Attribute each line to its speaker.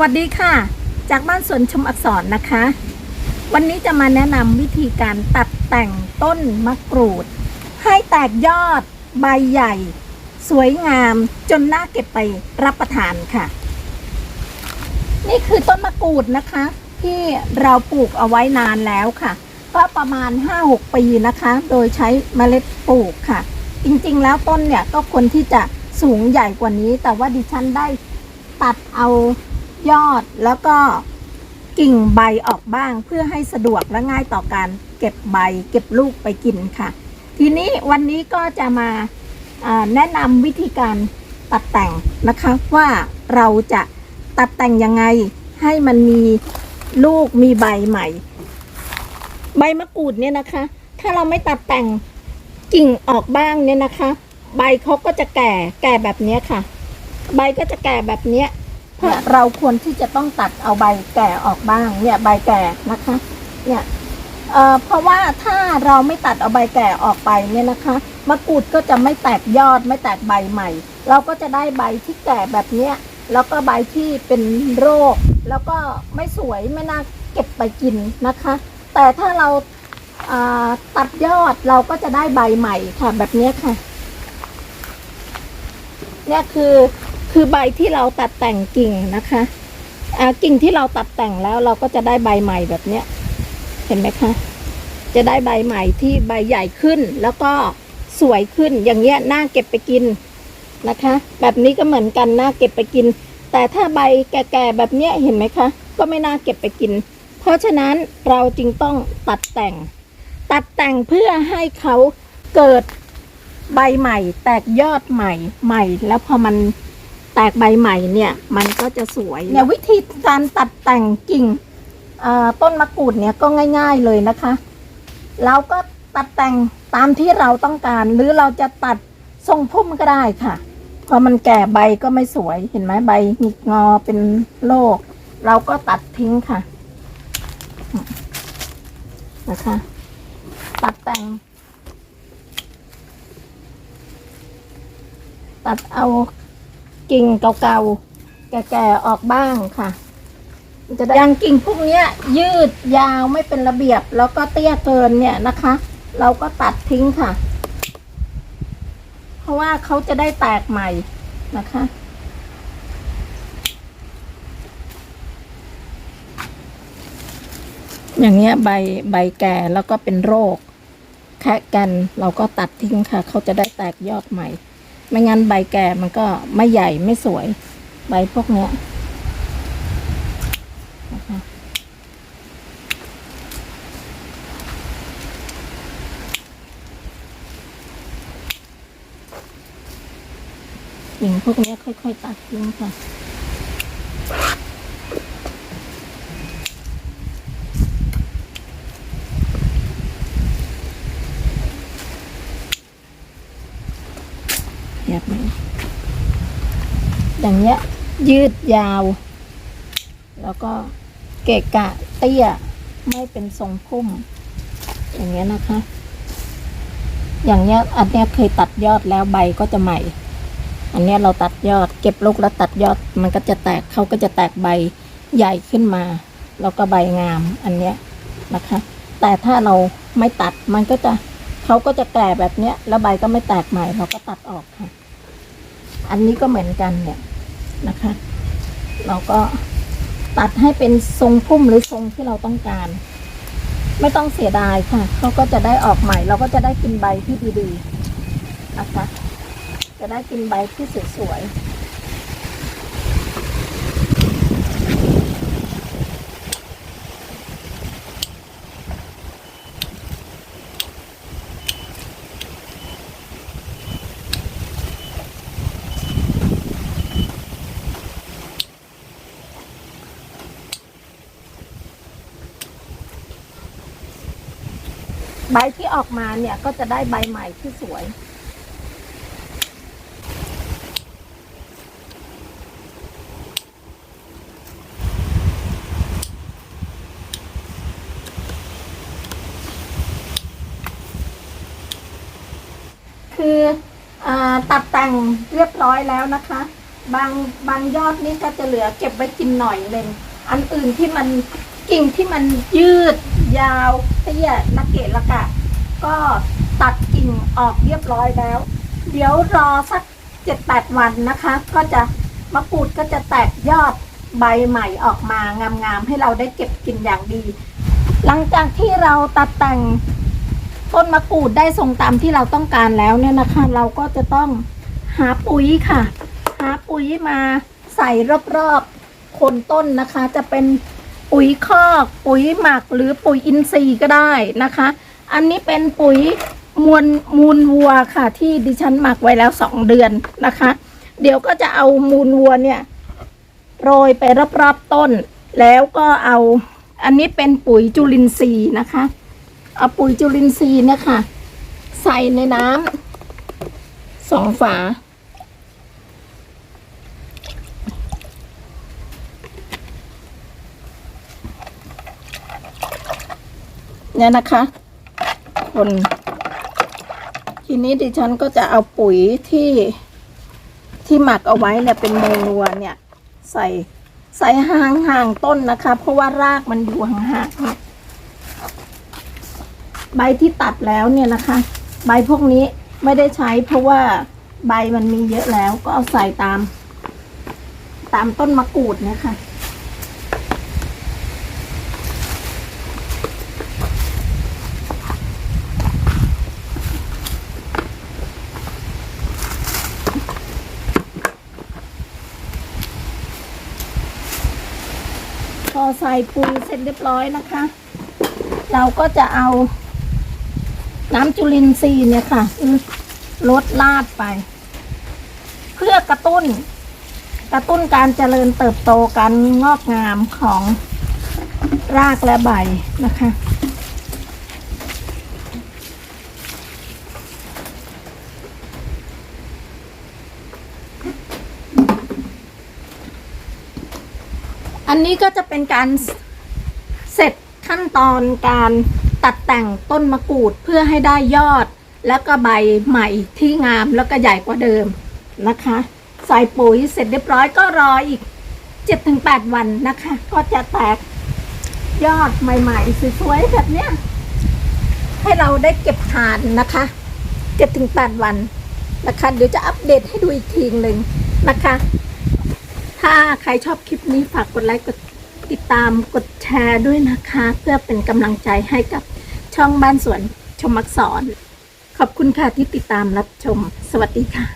Speaker 1: วัสดีค่ะ จากบ้านสวนชมอักษรนะคะ วันนี้จะมาแนะนำวิธีการตัดแต่งต้นมะกรูด ให้แตกยอด ใบใหญ่ สวยงามจนน่าเก็บไปรับประทานค่ะ นี่คือต้นมะกรูดนะคะ ที่เราปลูกเอาไว้นานแล้วค่ะ ก็ประมาณ 5-6 ปีนะคะ โดยใช้เมล็ดปลูกค่ะ จริงๆ แล้วต้นเนี่ยก็ควรที่จะสูงใหญ่กว่านี้ แต่ว่าดิฉันได้ตัดเอา ยอดแล้วก็กิ่งใบออกบ้างเพื่อให้สะดวกและง่ายต่อการเก็บใบเก็บลูกไปกินค่ะ ทีนี้วันนี้ก็จะมาแนะนำวิธีการตัดแต่งนะคะว่าเราจะตัดแต่งยังไงให้มันมีลูกมีใบใหม่ ใบมะกรูดเนี่ยนะคะ ถ้าเราไม่ตัดแต่งกิ่งออกบ้างเนี่ยนะคะ ใบเขาก็จะแก่แก่แบบนี้ค่ะ ใบก็จะแก่แบบนี้ เนี้ยเราควรที่จะต้องตัดเอาใบแก่ออกบ้าง เนี่ยใบแก่นะคะ เนี่ยเอ่อเพราะว่าถ้าเราไม่ตัดเอาใบแก่ออกไปเนี่ยนะคะมะกรูดก็จะไม่แตกยอดไม่แตกใบใหม่ เราก็จะได้ใบที่แก่แบบเนี้ยแล้วก็ใบที่เป็นโรค แล้วก็ไม่สวยไม่น่าเก็บไปกินนะคะ แต่ถ้าเราอ่าตัดยอดเราก็จะได้ใบใหม่ค่ะแบบเนี้ยค่ะ เนี่ยคือ คือใบที่เราตัดแต่งกิ่งนะคะกิ่งที่เราตัดแต่งแล้วเราก็จะได้ใบใหม่แบบเนี้ย เห็นไหมคะ จะได้ใบใหม่ที่ใบใหญ่ขึ้น แล้วก็สวยขึ้นอย่างเงี้ยน่าเก็บไปกินนะคะ แบบนี้ก็เหมือนกันน่าเก็บไปกิน แต่ถ้าใบแก่ๆแบบเนี้ยเห็นไหมคะ ก็ไม่น่าเก็บไปกิน เพราะฉะนั้นเราจึงต้องตัดแต่ง ตัดแต่งเพื่อให้เขาเกิดใบใหม่ แตกยอดใหม่ใหม่ แล้วพอมัน แตกใบใหม่เนี่ย มันก็จะสวยเนี่ยวิธีการตัดแต่งกิ่งต้นมะกรูดเนี่ยก็ง่าย ๆเลยนะคะ เราก็ตัดแต่งตามที่เราต้องการ หรือเราจะตัดทรงพุ่มก็ได้ค่ะพอมันแก่ใบก็ไม่สวยเห็นไหมใบหงิกงอเป็นโรคเราก็ตัดทิ้งค่ะนะคะ ตัดแต่ง ตัดเอา กิ่งเก่าๆ แก่ๆ ออกบ้างค่ะจะได้อย่างกิ่งพวกเนี้ย ยืดยาวไม่เป็นระเบียบ แล้วก็เตี้ยเกินเนี่ยนะคะ เราก็ตัดทิ้งค่ะ เพราะว่าเขาจะได้แตกใหม่นะคะอย่างเงี้ยใบใบแก่แล้วก็เป็นโรค แคะกันเราก็ตัดทิ้งค่ะ เขาจะได้แตกยอดใหม่ ไม่งั้นใบแก่มันก็ไม่ใหญ่ไม่สวย ใบพวกเนี้ยนะคะกิ่งพวกนี้ค่อยๆตัดทิ้งค่ะ แบบนี้ อย่างเงี้ย ยืดยาว แล้วก็เกะกะเตี้ยไม่เป็นทรงพุ่ม อย่างเงี้ยนะคะ อย่างเงี้ยอันเนี้ยเคยตัดยอดแล้วใบก็จะใหม่ อันเนี้ยเราตัดยอด เก็บลูกแล้วตัดยอดมันก็จะแตกเขาก็จะแตกใบใหญ่ขึ้นมา แล้วก็ใบงามอันเนี้ยนะคะ แต่ถ้าเราไม่ตัดมันก็จะ เขาก็จะแก่แบบเนี้ยแล้วใบก็ไม่แตกใหม่เราก็ตัดออกค่ะ อันนี้ก็เหมือนกันเนี่ยนะคะ เราก็ตัดให้เป็นทรงพุ่มหรือทรงที่เราต้องการ ไม่ต้องเสียดายค่ะเขาก็จะได้ออกใหม่ เราก็จะได้กินใบที่ดีๆนะคะจะได้กินใบที่สวยๆ ใบที่ออกมาเนี่ยก็จะได้ใบใหม่ที่สวย คืออตัดแต่งเรียบร้อยแล้วนะคะ บางบางยอดนี่ก็จะเหลือเก็บไว้กินหน่อยหนึ่งอันอื่นที่มันกิ่งที่มันยืด ยาวเตี้ยนักเกะละกะ ก็ตัดกิ่งออกเรียบร้อยแล้ว เดี๋ยวรอสักเจ็ดแปดวันนะคะ ก็จะมะกรูดก็จะแตกยอดใบใหม่ออกมางามๆให้เราได้เก็บกินอย่างดี หลังจากที่เราตัดแต่งต้นมะกรูดได้ทรงตามที่เราต้องการแล้วเนี่ยนะคะ เราก็จะต้องหาปุ๋ยค่ะ หาปุ๋ยมาใส่รอบๆโคนต้นนะคะ จะเป็น ปุ๋ยคอก ปุ๋ยหมักหรือปุ๋ยอินทรีย์ก็ได้นะคะ อันนี้เป็นปุ๋ยมวลมูลวัวค่ะ ที่ดิฉันหมักไว้แล้วสองเดือนนะคะ เดี๋ยวก็จะเอามูลวัวเนี่ยโรยไปรอบๆต้น แล้วก็เอาอันนี้เป็นปุ๋ยจุลินทรีย์นะคะ เอาปุ๋ยจุลินทรีย์เนี่ยค่ะ ใส่ในน้ำสองฝา เนี่ยนะคะ คนทีนี้ดิฉันก็จะเอาปุ๋ยที่ที่หมักเอาไว้เนี่ยเป็นมูลวัวเนี่ย ใส่ใส่ห่างห่างต้นนะคะ เพราะว่ารากมันอยู่ห่างๆเนี่ยใบที่ตัดแล้วเนี่ยนะคะ ใบพวกนี้ไม่ได้ใช้เพราะว่าใบมันมีเยอะแล้วก็เอาใส่ตาม ตามต้นมะกรูดเนี่ยค่ะ อใส่ปูเสร็จเรียบร้อยนะคะ เราก็จะเอาน้ำจุลินทรีย์เนี่ยค่ะลดลาดไป เพื่อกระตุ้น กระตุ้นการเจริญเติบโตการงอกงามของรากและใบนะคะ อันนี้ก็จะเป็นการเสร็จขั้นตอนการตัดแต่งต้นมะกรูดเพื่อให้ได้ยอด แล้วก็ใบใหม่ที่งามแล้วก็ใหญ่กว่าเดิมนะคะ ใส่ปุ๋ยเสร็จเรียบร้อยก็รออีก 7-8 วันนะคะ ก็จะแตกยอดใหม่ๆสวยๆแบบเนี้ยให้เราได้เก็บทานนะคะ7-8วันนะคะ เดี๋ยวจะอัปเดตให้ดูอีกทีหนึ่งนะคะ ถ้าใครชอบคลิปนี้ฝากกดไลค์กดติดตามกดแชร์ด้วยนะคะ เพื่อเป็นกำลังใจให้กับช่องบ้านสวนชมอักษร ขอบคุณค่ะที่ติดตามรับชม สวัสดีค่ะ